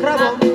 Cravão.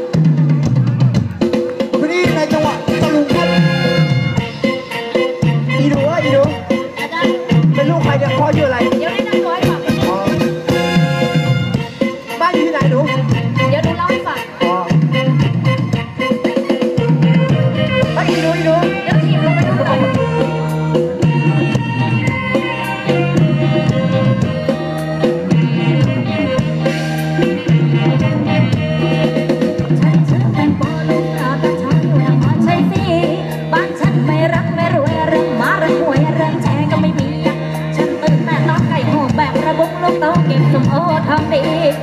មុខលោកតោងគេសំអោធម្មនេះ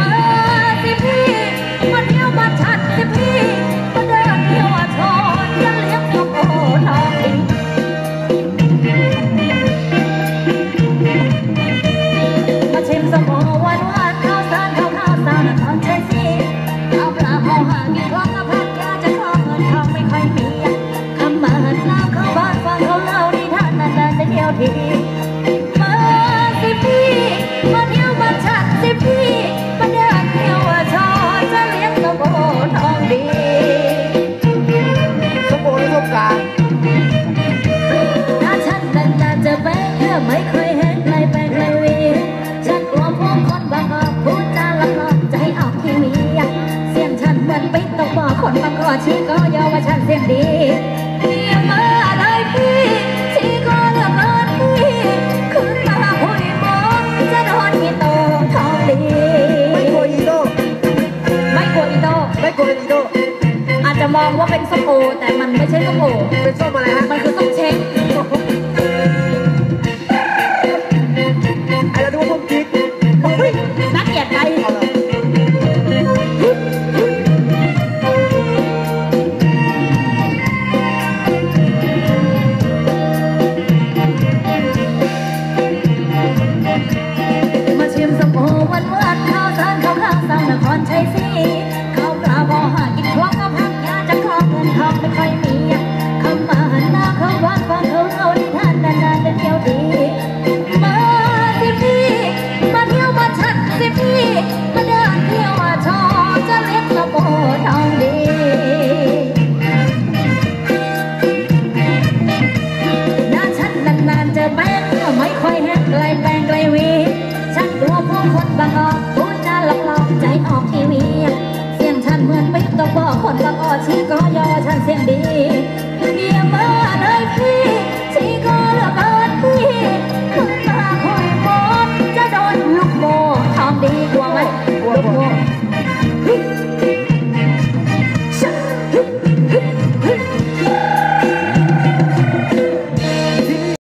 អើទី ที่ก็ยามว่าฉันเสียงดีเพี่มาได้พี่ที่ก็เลือกนอนพี่ขึ้นมาห้อยมองจะนอนมีโตทองดีไม่กลัวอีโต้ไม่กลัวอีโต้ไม่กลัวอีโต้อาจจะมองว่าเป็นส้มโอแต่มันไม่ใช่ส้มโอเป็นส้มอะไรฮะมันคือส้ม ไม่ค่อยแฮกไกลแปลงไกลวีฉันกลัวผู้คนบางออก